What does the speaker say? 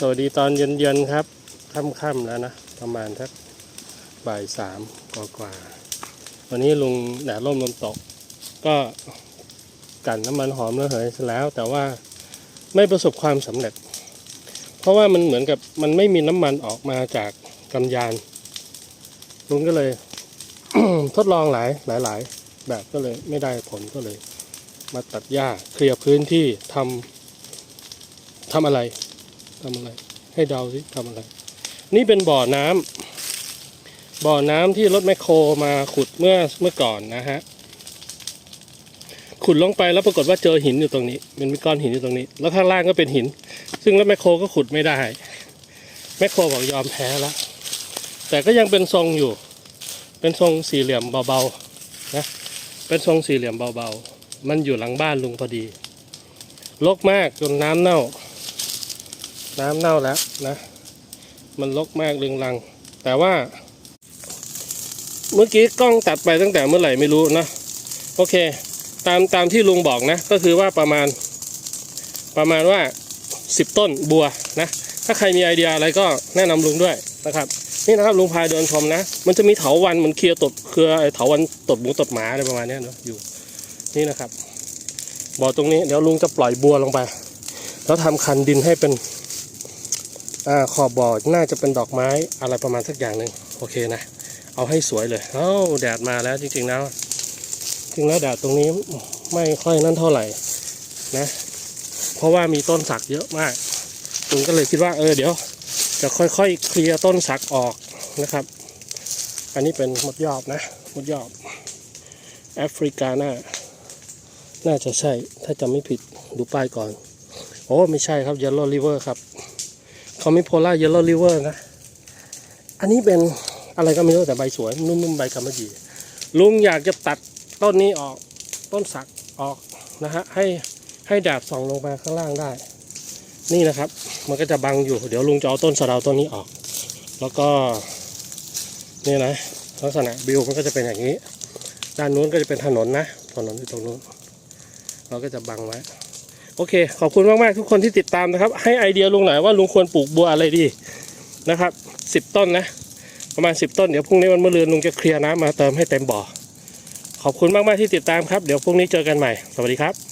สวัสดีตอนเย็นๆครับ ค่ำๆแล้วนะ ประมาณสักบ่ายสามกว่าๆวันนี้ลุงแดดร่มลมตก ก็กลั่นน้ำมันหอมระเหยแล้ว แต่ว่าไม่ประสบความสำเร็จ เพราะว่ามันเหมือนกับมันไม่มีน้ำมันออกมาจากกำยาน ลุงก็เลยทดลองหลายหลายหลายแบบก็เลยไม่ได้ผลก็เลย มาตัดหญ้าเคลียร์พื้นที่ทำทำอะไร ทำอะไร ให้เดาสิทำอะไร นี่เป็นบ่อน้ำบ่อน้ำที่รถแมคโครมาขุดเมื่อเมื่อก่อนนะฮะขุดลงไปแล้วปรากฏว่าเจอหินอยู่ตรงนี้มันมีก้อนหินอยู่ตรงนี้ แล้วข้างล่างก็เป็นหิน ซึ่งรถแมคโครก็ขุดไม่ได้แมคโครบอกยอมแพ้แล้วแต่ก็ยังเป็นทรงอยู่ เป็นทรงสี่เหลี่ยมเบาๆนะเป็นทรงสี่เหลี่ยมเบาๆ มันอยู่หลังบ้านลุงพอดีรกมากจนน้ำเน่า น้ำเน่าแล้วนะ มันรกมากเรืองรัง แต่ว่า เมื่อกี้กล้องตัดไปตั้งแต่เมื่อไหร่ไม่รู้นะ โอเค ตามตามที่ลุงบอกนะ ก็คือว่าประมาณ ประมาณว่าสิบต้นบัวนะ ถ้าใครมีไอเดียอะไรก็แนะนำลุงด้วยนะครับนี่นะครับลุงพายเดินชมนะ มันจะมีเถาวันมันเคลียร์ตดเครือไอเถาวันตดหมูตดหมาอะไรประมาณนี้เนอะอยู่นี่นะครับบ่อตรงนี้เดี๋ยวลุงจะปล่อยบัวลงไป แล้วทำคันดินให้เป็น อขอบบ่อน่าจะเป็นดอกไม้อะไรประมาณสักอย่างหนึ่งโอเคนะ เอาให้สวยเลยเอ้าแดดมาแล้วจริงๆแล้วจริงแล้วแดดตรงนี้ไม่ค่อยนั่นเท่าไหร่นะ เพราะว่ามีต้นสักเยอะมากลุงก็เลยคิดว่าเออเดี๋ยว จะค่อยๆเคลียร์ต้นสักออกนะครับ อันนี้เป็นมดยอบนะมดยอบแอฟริกาน่าน่าจะใช่ถ้าจำไม่ผิดดูป้ายก่อน โอ้ไม่ใช่ครับ Yellow River ครับ ไม่โพล่า Yellow River นะ อันนี้เป็นอะไรก็ไม่รู้แต่ใบสวย นุ่มๆใบกำมะหยี่ลุงอยากจะตัดต้นนี้ออกต้นสักออกนะฮะให้ให้แดดส่องลงมาข้างล่างได้ นี่นะครับ มันก็จะบังอยู่ เดี๋ยวลุงจะเอาต้นสะดาต้นนี้ออก แล้วก็นี่นะลักษณะบิวมันก็จะเป็นอย่างนี้ ด้านนู้นก็จะเป็นถนนนะถนนอยู่ตรงนู้นเราก็จะบังไว้ โอเค ขอบคุณมากๆทุกคนที่ติดตามนะครับ ให้ไอเดียลุงหน่อยว่าลุงควรปลูกบัวอะไรดีนะครับสิบต้นนะ ประมาณสิบต้นเดี๋ยวพรุ่งนี้วันมะรืนลุงจะเคลียร์น้ำมาเติมให้เต็มบ่อขอบคุณมากๆที่ติดตามครับ เดี๋ยวพรุ่งนี้เจอกันใหม่ สวัสดีครับ